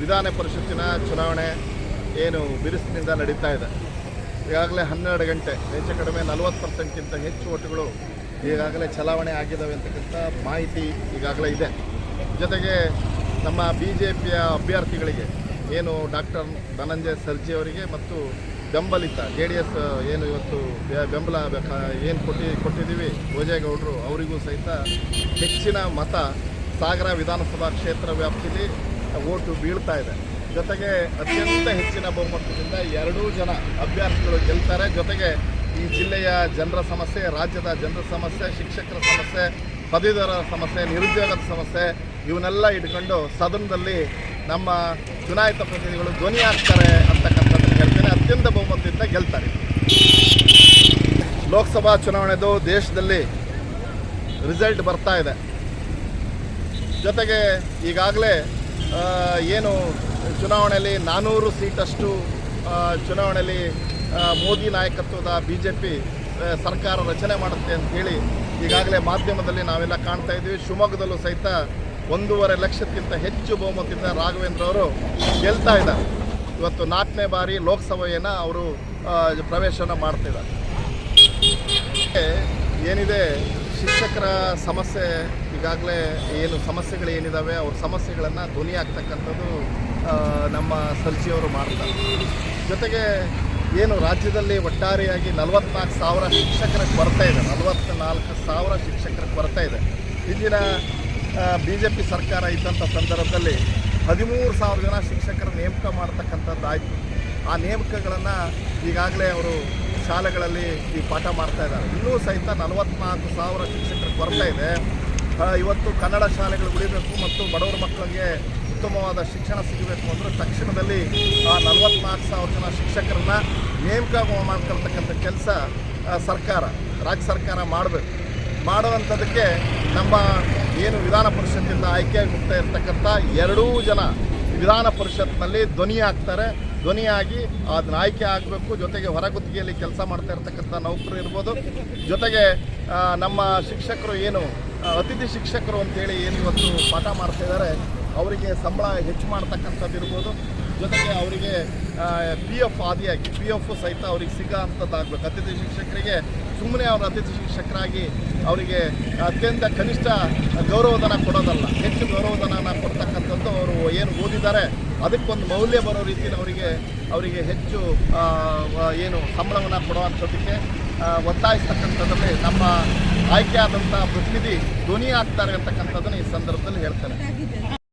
ವಿಧಾನ ಪರಿಷತ್ತಿನ ಚುನಾವಣೆ ಏನು ಬಿರುಸಿನಿಂದ ನಡೀತಾ ಇದೆ. ಈಗಾಗಲೇ ಹನ್ನೆರಡು ಗಂಟೆ, ಹೆಚ್ಚು ಕಡಿಮೆ ನಲವತ್ತು ಪರ್ಸೆಂಟ್ಗಿಂತ ಹೆಚ್ಚು ಓಟುಗಳು ಈಗಾಗಲೇ ಚಲಾವಣೆ ಆಗಿದ್ದಾವೆ ಅಂತಕ್ಕಂಥ ಮಾಹಿತಿ ಈಗಾಗಲೇ ಇದೆ. ಜೊತೆಗೆ ನಮ್ಮ ಬಿ ಜೆ ಪಿಯ ಅಭ್ಯರ್ಥಿಗಳಿಗೆ ಏನು ಡಾಕ್ಟರ್ ಧನಂಜಯ ಸರ್ಜಿ ಅವರಿಗೆ ಮತ್ತು ಬೆಂಬಲಿತ ಜೆ ಡಿ ಎಸ್ ಏನು ಇವತ್ತು ಬೆಂಬಲ ಏನು ಕೊಟ್ಟಿ, ಕೊಟ್ಟಿದ್ದೀವಿ ಭೋಜೇಗೌಡರು, ಅವರಿಗೂ ಸಹಿತ ಹೆಚ್ಚಿನ ಮತ ಸಾಗರ ವಿಧಾನಸಭಾ ಕ್ಷೇತ್ರ ವ್ಯಾಪ್ತಿಯಲ್ಲಿ ಓಟು ಬೀಳ್ತಾ ಇದೆ. ಜೊತೆಗೆ ಅತ್ಯಂತ ಹೆಚ್ಚಿನ ಬಹುಮತದಿಂದ ಎರಡೂ ಜನ ಅಭ್ಯರ್ಥಿಗಳು ಗೆಲ್ತಾರೆ. ಜೊತೆಗೆ ಈ ಜಿಲ್ಲೆಯ ಜನರ ಸಮಸ್ಯೆ, ರಾಜ್ಯದ ಜನರ ಸಮಸ್ಯೆ, ಶಿಕ್ಷಕರ ಸಮಸ್ಯೆ ಪದವೀಧರ ಸಮಸ್ಯೆ, ನಿರುದ್ಯೋಗದ ಸಮಸ್ಯೆ, ಇವನ್ನೆಲ್ಲ ಇಟ್ಕೊಂಡು ಸದನದಲ್ಲಿ ನಮ್ಮ ಚುನಾಯಿತ ಪ್ರತಿನಿಧಿಗಳು ಧ್ವನಿ ಹಾಕ್ತಾರೆ ಅಂತಕ್ಕಂಥದ್ದು ಹೇಳ್ತೇನೆ. ಅತ್ಯಂತ ಬಹುಮತದಿಂದ ಗೆಲ್ತಾರೆ. ಲೋಕಸಭಾ ಚುನಾವಣೆದು ದೇಶದಲ್ಲಿ ರಿಸಲ್ಟ್ ಬರ್ತಾ ಇದೆ. ಜೊತೆಗೆ ಈಗಾಗಲೇ ಏನು ಚುನಾವಣೆಯಲ್ಲಿ ನಾನ್ನೂರು ಸೀಟಷ್ಟು ಚುನಾವಣೆಯಲ್ಲಿ ಮೋದಿ ನಾಯಕತ್ವದ ಬಿ ಜೆ ಪಿ ಸರ್ಕಾರ ರಚನೆ ಮಾಡುತ್ತೆ ಅಂತ ಹೇಳಿ ಈಗಾಗಲೇ ಮಾಧ್ಯಮದಲ್ಲಿ ನಾವೆಲ್ಲ ಕಾಣ್ತಾ ಇದ್ದೀವಿ. ಶಿವಮೊಗ್ಗದಲ್ಲೂ ಸಹಿತ ಒಂದೂವರೆ ಲಕ್ಷಕ್ಕಿಂತ ಹೆಚ್ಚು ಬಹುಮತದಿಂದ ರಾಘವೇಂದ್ರ ಅವರು ಗೆಲ್ತಾ ಇದ್ದಾರೆ. ಇವತ್ತು ನಾಲ್ಕನೇ ಬಾರಿ ಲೋಕಸಭೆಯನ್ನು ಅವರು ಪ್ರವೇಶನ ಮಾಡ್ತಿದ್ದಾರೆ ಏನಿದೆ, ಶಿಕ್ಷಕರ ಸಮಸ್ಯೆ ಈಗಾಗಲೇ ಏನು ಸಮಸ್ಯೆಗಳು ಏನಿದ್ದಾವೆ ಅವ್ರ ಸಮಸ್ಯೆಗಳನ್ನು ಧ್ವನಿ ಆಗ್ತಕ್ಕಂಥದ್ದು ನಮ್ಮ ಸರ್ಜಿಯವರು ಮಾಡ್ತಾರೆ. ಜೊತೆಗೆ ಏನು ರಾಜ್ಯದಲ್ಲಿ ಒಟ್ಟಾರೆಯಾಗಿ ನಲವತ್ನಾಲ್ಕು ಸಾವಿರ ಶಿಕ್ಷಕರ ಕೊರತೆ ಇದೆ, ನಲವತ್ನಾಲ್ಕು ಸಾವಿರ ಶಿಕ್ಷಕರ ಕೊರತೆ ಇದೆ. ಹಿಂದಿನ ಬಿ ಜೆ ಪಿ ಸರ್ಕಾರ ಇದ್ದಂಥ ಸಂದರ್ಭದಲ್ಲಿ ಹದಿಮೂರು ಸಾವಿರ ಜನ ಶಿಕ್ಷಕರ ನೇಮಕ ಮಾಡ್ತಕ್ಕಂಥದ್ದು ಆಯಿತು. ಆ ನೇಮಕಗಳನ್ನು ಈಗಾಗಲೇ ಅವರು ಶಾಲೆಗಳಲ್ಲಿ ಈ ಪಾಠ ಮಾಡ್ತಾ ಇದ್ದಾರೆ. ಇನ್ನೂ ಸಹಿತ ನಲವತ್ನಾಲ್ಕು ಸಾವಿರ ಶಿಕ್ಷಕರ ಕೊರತೆ ಇದೆ. ಇವತ್ತು ಕನ್ನಡ ಶಾಲೆಗಳು ಉಳಿಬೇಕು ಮತ್ತು ಬಡವರ ಮಕ್ಕಳಿಗೆ ಉತ್ತಮವಾದ ಶಿಕ್ಷಣ ಸಿಗಬೇಕು ಅಂದರೆ ತಕ್ಷಣದಲ್ಲಿ ಆ ನಲವತ್ನಾಲ್ಕು ಸಾವಿರ ಜನ ಶಿಕ್ಷಕರನ್ನ ನೇಮಕ ಮಾಡ್ಕೊಳ್ತಕ್ಕಂಥ ಕೆಲಸ ಸರ್ಕಾರ, ರಾಜ್ಯ ಸರ್ಕಾರ ಮಾಡಬೇಕು. ಮಾಡುವಂಥದ್ದಕ್ಕೆ ನಮ್ಮ ಏನು ವಿಧಾನ ಪರಿಷತ್ತಿಂದ ಆಯ್ಕೆಯಾಗಿ ಹೋಗ್ತಾ ಇರ್ತಕ್ಕಂಥ ಎರಡೂ ಜನ ವಿಧಾನ ಪರಿಷತ್ನಲ್ಲಿ ಧ್ವನಿ ಆಗ್ತಾರೆ ಧ್ವನಿಯಾಗಿ ಅದನ್ನ ಆಯ್ಕೆ ಆಗಬೇಕು, ಜೊತೆಗೆ ಹೊರಗುತ್ತಿಗೆಯಲ್ಲಿ ಕೆಲಸ ಮಾಡ್ತಾ ಇರ್ತಕ್ಕಂಥ ನೌಕರು ಇರ್ಬೋದು. ಜೊತೆಗೆ ನಮ್ಮ ಶಿಕ್ಷಕರು ಏನು ಅತಿಥಿ ಶಿಕ್ಷಕರು ಅಂತೇಳಿ ಏನು ಇವತ್ತು ಪಾಠ ಮಾಡ್ತಾ ಇದ್ದಾರೆ, ಅವರಿಗೆ ಸಂಬಳ ಹೆಚ್ಚು ಮಾಡ್ತಕ್ಕಂಥದ್ದು ಇರ್ಬೋದು. ಜೊತೆಗೆ ಅವರಿಗೆ ಪಿ ಎಫ್ ಆದಿಯಾಗಿ ಪಿ ಎಫ್ ಸಹಿತ ಅವ್ರಿಗೆ ಸಿಗೋ ಅಂಥದ್ದಾಗಬೇಕು ಅತಿಥಿ ಶಿಕ್ಷಕರಿಗೆ ಸುಮ್ಮನೆ ಅವರು ಅತಿಥಿ ಶಿಕ್ಷಕರಾಗಿ ಅವರಿಗೆ ಅತ್ಯಂತ ಕನಿಷ್ಠ ಗೌರವಧನ ಕೊಡೋದಲ್ಲ. ಹೆಚ್ಚು ಗೌರವಧನ ಕೊಡ್ತಕ್ಕಂಥದ್ದು ಅವರು ಏನು ಓದಿದ್ದಾರೆ ಅದಕ್ಕೊಂದು ಮೌಲ್ಯ ಬರೋ ರೀತಿಯಲ್ಲಿ ಅವರಿಗೆ ಅವರಿಗೆ ಹೆಚ್ಚು ಏನು ಸಂಬಳವನ್ನು ಕೊಡುವಂಥದ್ದಕ್ಕೆ ಒತ್ತಾಯಿಸ್ತಕ್ಕಂಥದ್ರಲ್ಲಿ ನಮ್ಮ ಆಯ್ಕೆಯಾದಂಥ ಪ್ರತಿನಿಧಿ ಧ್ವನಿ ಆಗ್ತಾರೆ ಅಂತಕ್ಕಂಥದ್ದನ್ನು ಈ ಸಂದರ್ಭದಲ್ಲಿ ಹೇಳ್ತೇನೆ.